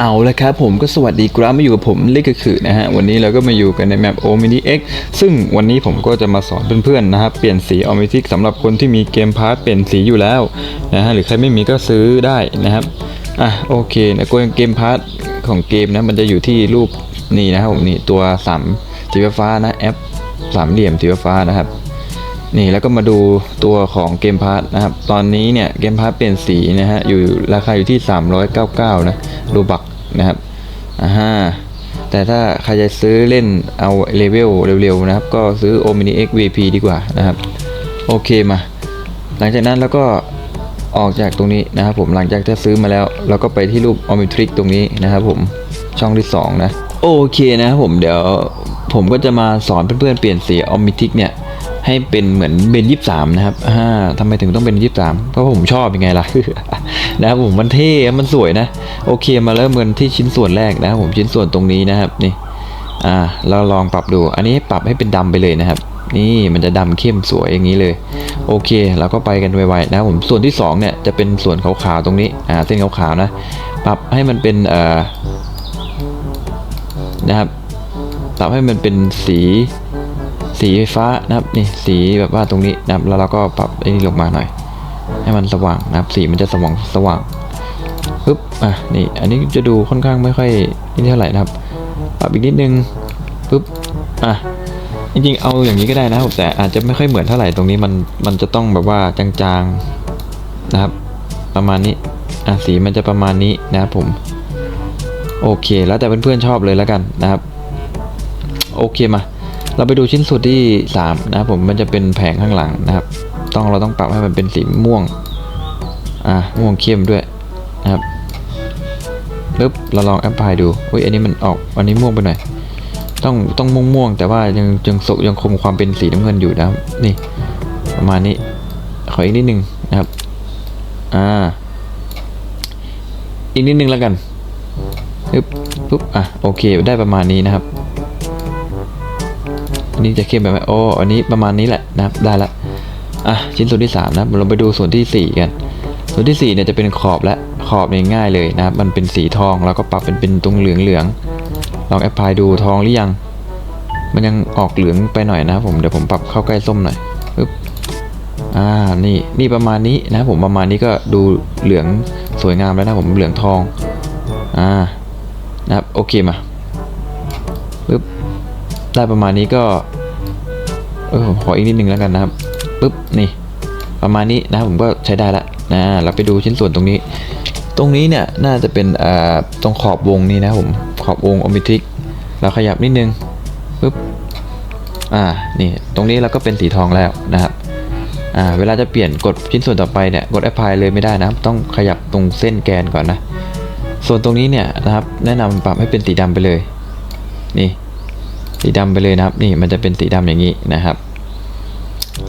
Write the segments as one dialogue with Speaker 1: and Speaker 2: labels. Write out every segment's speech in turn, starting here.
Speaker 1: เอาละครับผมก็สวัสดีครับมาอยู่กับผมเลกคือนะฮะวันนี้เราก็มาอยู่กันในแมป o m i n i X ซึ่งวันนี้ผมก็จะมาสอนเพื่อนๆนะครับเปลี่ยนสี o m i t i c สำหรับคนที่มีเกมพาร์ทเปลี่ยนสีอยู่แล้วนะฮะหรือใครไม่มีก็ซื้อได้นะครับอะโอเคนะก็เกมพาร์ทของเกมนะมันจะอยู่ที่รูปนี่นะครับผมนี่ตัวสามสีฟ้านะแอปสามเหลี่ยมสีฟ้านะครับ นี่แล้วก็มาดูตัวของเกมพาร์ทนะครับ ตอนนี้เนี่ยเกมพาร์ทเปลี่ยนสีนะฮะอยู่ราคาอยู่ที่ 399 นะรูบักนะครับอ่าฮะแต่ถ้าใครจะซื้อเล่นเอาเลเวลเร็วๆนะครับ ก็ซื้อ Omni X VP ดีกว่านะครับ โอเคมา หลังจากนั้นแล้วก็ออกจากตรงนี้นะครับผมหลังจากที่ซื้อมาแล้วเราก็ไปที่รูป Omnitrix ตรงนี้นะครับผมช่องที่สองนะ โอเคนะครับผมเดี๋ยวผมก็จะมาสอนเพื่อนๆเปลี่ยนสี Omnitrix เนี่ย ให้เป็นเหมือนเบนยี่สามนะครับอ่าทำไมถึงต้องเป็นยี่สามเพราะผมชอบยังไงล่ะ นะครับผมมันเท่มันสวยนะ โอเคมาเริ่มกันที่ชิ้นส่วนแรกนะครับผมชิ้นส่วนตรงนี้นะครับนี่ อ่า เราลองปรับดู อันนี้ปรับให้เป็นดำไปเลยนะครับ นี่มันจะดำเข้มสวยอย่างนี้เลย โอเคเราก็ไปกันไวๆนะครับผมส่วนที่สองเนี่ยจะเป็นส่วนขาวๆตรงนี้ อ่าเส้นขาวๆนะ ปรับให้มันเป็นเอ่อนะครับปรับให้มันเป็นสี สีฟ้านะครับนี่สีแบบว่าตรงนี้นะครับแล้วเราก็ปรับไอ้นี่ลงมาหน่อย ให้มันสว่างนะครับสีมันจะสว่างสว่างปึ๊บอะนี่อันนี้จะดูค่อนข้างไม่ค่อยนี่เท่าไหร่นะครับ ปรับอีกนิดนึงปึ๊บอะจริงๆเอาอย่างนี้ก็ได้นะครับแต่อาจจะไม่ค่อยเหมือนเท่าไหร่ตรงนี้มันมันจะต้องแบบว่าจางๆนะครับ ประมาณนี้อะสีมันจะประมาณนี้นะครับผมโอเค แล้วแต่เพื่อนๆชอบเลยแล้วกันนะครับ โอเคมา เราไปดูชิ้นส่วนที่ 3 นะครับผมมันจะเป็นแผงข้างหลังนะครับ ต้องเราต้องปรับให้มันเป็นสีม่วงอ่าม่วงเข้มด้วยนะครับปึ๊บเราลองแอปพลายดูเฮ้ยอันนี้มันออกอันนี้ม่วงไปหน่อยต้องต้องม่วงม่วงแต่ว่ายังยังสกยังคงความเป็นสีน้ำเงินอยู่นะครับนี่ประมาณนี้ขออีกนิดนึงนะครับอ่าอีกนิดนึงแล้วกันปึ๊บปึ๊บอะโอเคได้ประมาณนี้นะครับ นนี้จะเข้มแบบไหนโอ้อันนี้ประมาณนี้แหละนะครับ ได้ละอะชิ้นส่วนที่3นะครับเราไปดูส่วนที่ 4 กัน ส่วนที่ 4 เนี่ยจะเป็นขอบและขอบเนี่ยง่ายเลยนะครับ มันเป็นสีทองเราก็ปรับเป็นเป็นตรงเหลืองเหลืองลองแอปพลายดูทองหรือยัง มันยังออกเหลืองไปหน่อยนะครับผมเดี๋ยวผมปรับเข้าใกล้ส้มหน่อยปึ๊บอ่านี่นี่ประมาณนี้นะผมประมาณนี้ก็ดูเหลืองสวยงามแล้วนะผมเหลืองทองอ่านะครับโอเคมาปึ๊บ ได้ประมาณนี้ก็เออผมขออีกนิดนึงแล้วกันนะครับปุ๊บนี่ ประมาณนี้นะผมก็ใช้ได้ละนะเราไปดูชิ้นส่วนตรงนี้ ตรงนี้เนี่ยน่าจะเป็นอ่าตรงขอบวงนี้นะผมขอบวงอมิทิกเราขยับนิดนึงปุ๊บอ่านี่ตรงนี้เราก็เป็นสีทองแล้วนะครับอ่าเวลาจะเปลี่ยนกดชิ้นส่วนต่อไปเนี่ยกดแอปพลายเลยไม่ได้นะครับต้องขยับตรงเส้นแกนก่อนนะ ส่วนตรงนี้เนี่ยนะครับแนะนำปรับให้เป็นสีดำไปเลย นี่ สีดำไปเลยนะครับ นี่มันจะเป็นสีดำอย่างนี้นะครับ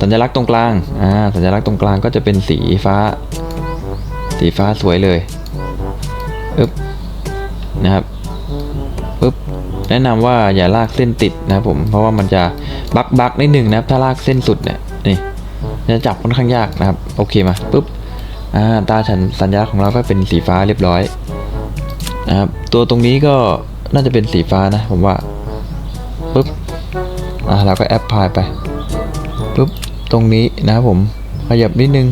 Speaker 1: สัญลักษณ์ตรงกลางอ่าสัญลักษณ์ตรงกลางก็จะเป็นสีฟ้า สีฟ้าสวยเลยปึ๊บนะครับปึ๊บแนะนำว่าอย่าลากเส้นติดนะครับผมเพราะว่ามันจะบักบักนิดหนึ่งนะครับถ้าลากเส้นสุดเนี่ยนี่จะจับค่อนข้างยากนะครับ โอเคมาปึ๊บอ่าตาฉันสัญลักษณ์ของเราก็เป็นสีฟ้าเรียบร้อยนะครับตัวตรงนี้ก็น่าจะเป็นสีฟ้านะผมว่า ปุ๊บอ่าเราก็แอปพลายไปปุ๊บตรงนี้นะครับผมขยับนิดนึง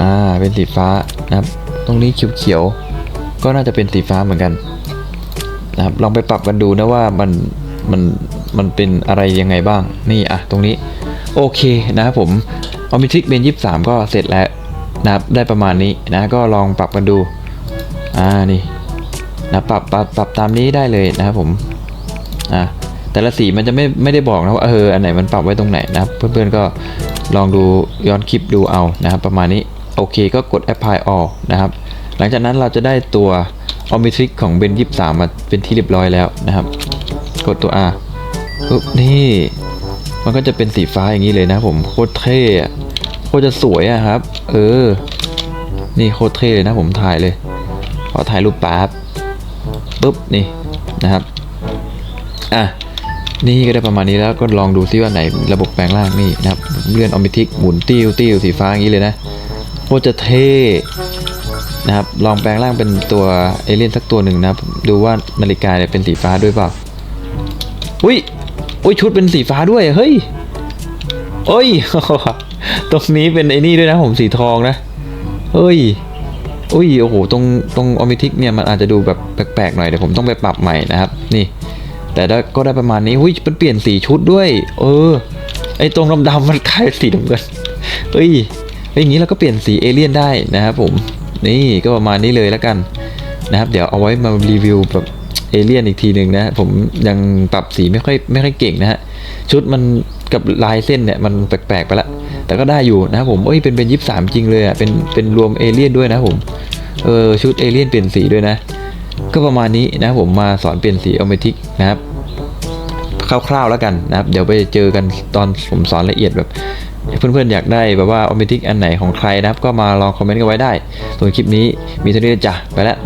Speaker 1: อ่าเป็นสีฟ้านะครับ ตรงนี้เขียวๆก็น่าจะเป็นสีฟ้าเหมือนกันนะครับลองไปปรับกันดูนะว่ามันมันมันเป็นอะไรยังไงบ้างนี่อะตรงนี้โอเคนะครับผมออมิทิกเบนยี่สามก็เสร็จแล้วนะครับได้ประมาณนี้นะก็ลองปรับกันดูอ่านี่นะปรับปรับปรับตามนี้ได้เลยนะครับผมอะ แต่ละสีมันจะไม่ไม่ได้บอกนะว่าเอออันไหนมันปรับไว้ตรงไหนนะครับ เพื่อนๆก็ลองดูย้อนคลิปดูเอานะครับ ประมาณนี้โอเคก็กด apply all นะครับ หลังจากนั้นเราจะได้ตัว Omnitrix ของเบนยี่สามมาเป็นที่เรียบร้อยแล้วนะครับ กดตัว R ปุ๊บนี่มันก็จะเป็นสีฟ้าอย่างนี้เลยนะผมโคตรเท่โคตรจะสวยอะครับ เออ นี่โคตรเท่เลยนะผมถ่ายเลยขอถ่ายรูปแป๊บปุ๊บนี่นะครับ อะ นี่ก็ได้ประมาณนี้แล้วก็ลองดูซิว่าไหนระบบแปลงร่างนี่นะครับเลื่อนออมบิทิกหมุนติ้วติ้วสีฟ้าอย่างนี้เลยนะโคตรจะเท่นะครับลองแปลงร่างเป็นตัวเอเลี่ยนสักตัวหนึ่งนะครับดูว่านาฬิกาเนี่ยเป็นสีฟ้าด้วยเปล่าอุ้ยอุ้ยชุดเป็นสีฟ้าด้วยเฮ้ยโอ้ยตรงนี้เป็นไอ้นี่ด้วยนะผมสีทองนะเฮ้ยอุ้ยโอ้โหตรงตรงออมิทิกเนี่ยมันอาจจะดูแบบแปลกๆหน่อยเดี๋ยวผมต้องไปปรับใหม่นะครับนี่ แต่ก็ได้ประมาณนี้หุ้ยมันเปลี่ยนสีชุดด้วย เออ ไอตรงดำๆมันกลายเป็นสีน้ำเงินเฮ้ยอย่างนี้เราก็เปลี่ยนสีเอเลี่ยนได้นะครับผม นี่ก็ประมาณนี้เลยแล้วกันนะครับ เดี๋ยวเอาไว้มารีวิวแบบเอเลี่ยนอีกทีหนึ่งนะผมยังปรับสีไม่ค่อยไม่ค่อยเก่งนะฮะชุดมันกับลายเส้นเนี่ยมันแปลกๆไปละ แต่ก็ได้อยู่นะครับผมเอ้ยเป็นเป็นยี่สามจริงเลยอะเป็นเป็นรวมเอเลี่ยนด้วยนะผมเออชุดเอเลี่ยนเปลี่ยนสีด้วยนะ ก็ประมาณนี้นะผมมาสอนเปลี่ยนสีออเมทิกนะครับ คร่าวๆแล้วกันนะครับ เดี๋ยวไปเจอกันตอนผมสอนละเอียดแบบเพื่อนๆอยากได้แบบว่าออมิทิกอันไหนของใครนะครับ ก็มาลองคอมเมนต์กันไว้ได้ ส่วนคลิปนี้มีเท่านี้จ้ะไปแล้ว